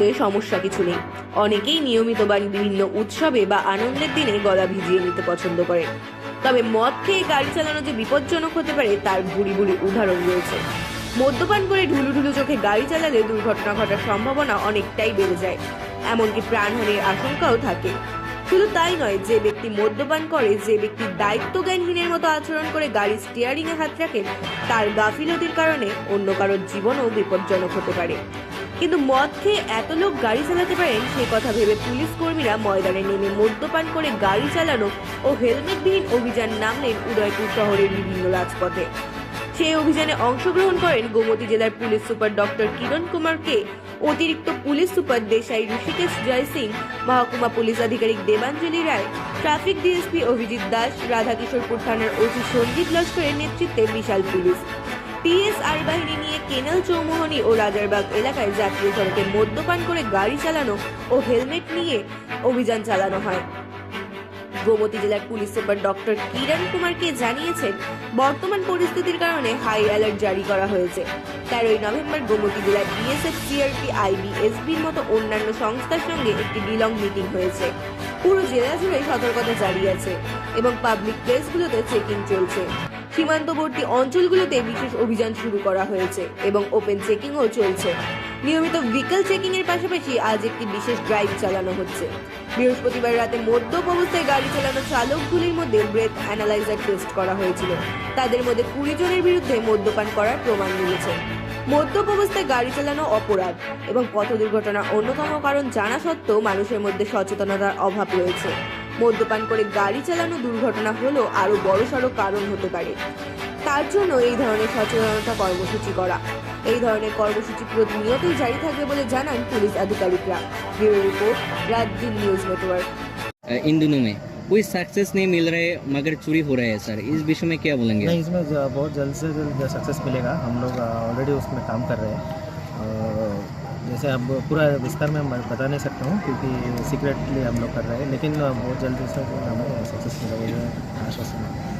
মধ্যে সমস্যা কিছু নেই। অনেকেই নিয়মিত বাড়ি বিভিন্ন উৎসবে বা আনন্দের দিনে গলা ভিজিয়ে নিতে পছন্দ করে। তবে মদ খেয়ে গাড়ি চালানো যে বিপজ্জনক হতে পারে, তার বুড়ি বুড়ি উদাহরণ রয়েছে। মদ্যপান করে ঢুলু ঢুলু চোখে গাড়ি চালালে দুর্ঘটনা ঘটার সম্ভাবনা অনেকটাই বেড়ে যায়। এমনকি প্রাণহানির আশঙ্কাও থাকে। শুধু তাই নয়, যে ব্যক্তি মদ্যপান করে, যে ব্যক্তি দায়িত্ব জ্ঞানহীনের মতো আচরণ করে গাড়ির স্টিয়ারিং এ হাত রাখেন তার গাফিলতির কারণে অন্য কারোর জীবনও বিপজ্জনক হতে পারে। কিন্তু মদ খেয়ে এত লোক গাড়ি চালাতে পারেন, সেই কথা ভেবে পুলিশ কর্মীরা ময়দানে নেমে মদ্যপান করে গাড়ি চালানো ও হেলমেটবিহীন অভিযান নামলেন উদয়পুর শহরের বিভিন্ন রাজপথে। সেই অভিযানে অংশগ্রহণ করেন গোমতী জেলার police super doctor Kiran Kumar কে অতিরিক্ত পুলিশ সুপার দেশাই ঋষিকেশ জয় সিং, মহকুমা পুলিশ আধিকারিক দেবাঞ্জলি রায়, ট্রাফিক ডিএসপি অভিজিৎ দাস, রাধাকিশোরপুর থানার ওসি সঞ্জিত লস্করের নেতৃত্বে বিশাল পুলিশ। পিএসআর বাহিনী নিয়ে কেনাল চৌমোহনী ও রাজারবাগ এলাকায় জাতীয় সড়কে মদ্যপান করে গাড়ি চালানো ও হেলমেট নিয়ে অভিযান চালানো হয়। গোমতী জেলার পুলিশ সুপার ডক্টর কিরণ কুমারকে জানিয়েছেন, বর্তমান পরিস্থিতির কারণে হাই অ্যালার্ট জারি করা হয়েছে। তেরোই নভেম্বর গোমতী জেলার বিএসএফ, সিআরপি আইবি এসবির মতো অন্যান্য সংস্থার সঙ্গে একটি ডিলং মিটিং হয়েছে। পুরো জেলা জুড়ে সতর্কতা জারি আছে এবং পাবলিক প্লেসগুলোতে চেকিং চলছে। সীমান্তবর্তী অঞ্চলগুলোতে বিশেষ অভিযান শুরু করা হয়েছে এবং ওপেন চেকিংও চলছে। নিয়মিত ভিকেল চেকিং এর পাশাপাশি আজ একটি বিশেষ ড্রাইভ চালানো হচ্ছে। বৃহস্পতিবার রাতে মদ্যপ অবস্থায় গাড়ি চালানো চালকগুলির মধ্যে ব্রেথ অ্যানালাইজার টেস্ট করা হয়েছিল। তাদের মধ্যে কুড়ি জনের বিরুদ্ধে মদ্যপান করার প্রমাণ মিলেছে। মদ্যপ অবস্থায় গাড়ি চালানো অপরাধ এবং পথ দুর্ঘটনার অন্যতম কারণ জানা সত্ত্বেও মানুষের মধ্যে সচেতনতার অভাব রয়েছে। মদ্যপান করে গাড়ি চালানো দুর্ঘটনা হলো আরো বড়সড় কারণ হতে পারে তার জন্য এই ধরনের সচেতনতা কর্মসূচি করা এই ধরনের কর্মসূচি প্রতিনিয়তই জারি থাকবে বলে জানান পুলিশ আধিকারিকরা ব্যুরো রিপোর্ট রাত দিন নিউজ নেটওয়ার্ক अ, इन दिनों में कोई सक्सेस नहीं मिल रहा है मगर चोरी हो रहा है सर इस विषय में क्या बोलेंगे नहीं इसमें ज- बहुत जल्द से जल्द सक्सेस मिलेगा हम लोग ऑलरेडी उसमें काम कर रहे हैं और जैसे अब पूरा विस्तार में बता नहीं सकता हूँ, क्योंकि सीक्रेटली हम लोग कर रहे हैं, लेकिन बहुत जल्दी से हमें सक्सेस मिलेगा आश्वासन है।